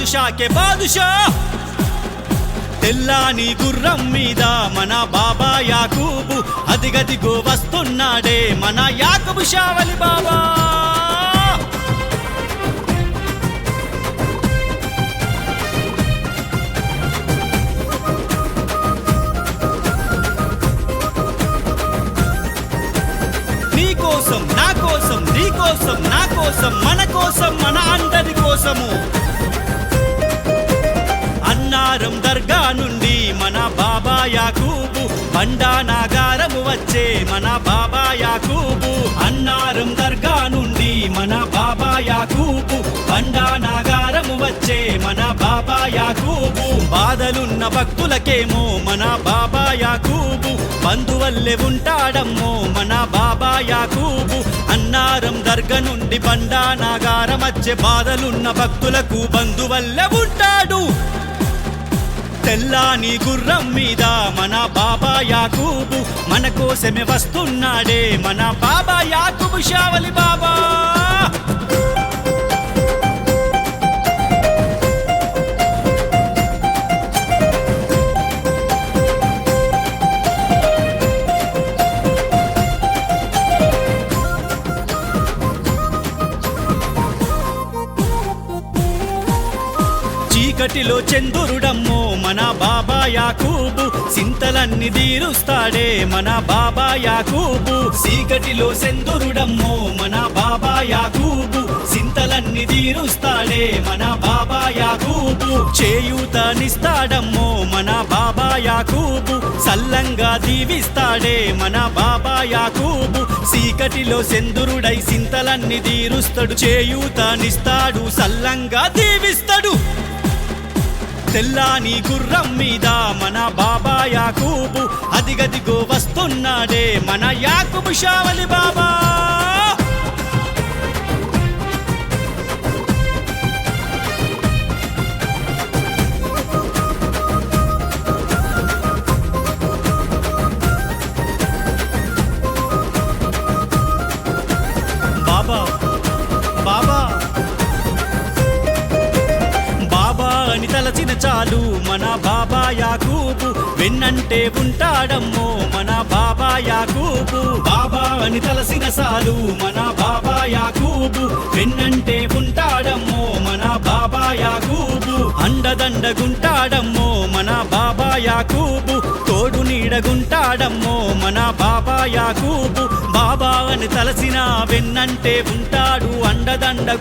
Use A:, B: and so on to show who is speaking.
A: బాదుషాకే బాదుషా తెల్లాని గుర్రం మీద మన బాబా యాకూబు అదిగదిగో వస్తున్నాడే మన యాకబు షావలి బాబా. నీ కోసం నా కోసం నీ కోసం నా కోసం మన కోసం బండా నాగారము వచ్చే మన బాబా యాకూబు అన్నారం దర్గా నుండి మన బాబా యాకూబు బండా నాగారము వచ్చే మన బాబా యాకూబు బాధలున్న భక్తులకేమో మన బాబా యాకూబు బంధువల్లే ఉంటాడమ్మో మన బాబా యాకూబు అన్నారం దర్గ నుండి బండా నాగారం వచ్చే బాధలున్న భక్తులకు బంధువల్లే ఉంటాడు. తెల్లాని గుర్రం మీద మన బాబా యాకూబు. మన కోసమే వస్తున్నాడే మన బాబా యాకూబు షావలి బాబా. చీకటిలో చందురుడమ్మో మన బాబా యాకూబు. చింతలన్నీ తీరుస్తాడే మన బాబా యాకూబు. చీకటిలో చందురుడమ్మో మన బాబా యాకూబు. చింతలన్నీ తీరుస్తాడే మన బాబా యాకూబు. చేయూతనిస్తాడమ్మో మన బాబా యాకూబు. సల్లంగా దీవిస్తాడే మన బాబా యాకూబు. చీకటిలో సెందురుడై సింతలన్నీ తీరుస్తాడు. చేయూతనిస్తాడు సల్లంగా దీవిస్తాడు. తెల్లాని గుర్రం మీద మన బాబా యాకూబు అదిగదిగో వస్తున్నాడే మన యాకూబు షావలి బాబా బాబా. బాబా అని చాలు. మన బాబా యాకూబు వెన్నంటే ఉంటాడమ్మో మన బాబా యాకూబు బాబా అని తలసిన చాలు మన బాబా యాకూబు వెన్నంటే ఉంటాడమ్మో మన బాబా యాకూబు అండదండగుంటాడమ్మో మన బాబా యాకూబు తోడు నీడగుంటాడమ్మో మన బాబా యాకూబు బాబా అని తలసిన వెన్నంటే ఉంటాడు. అండదండ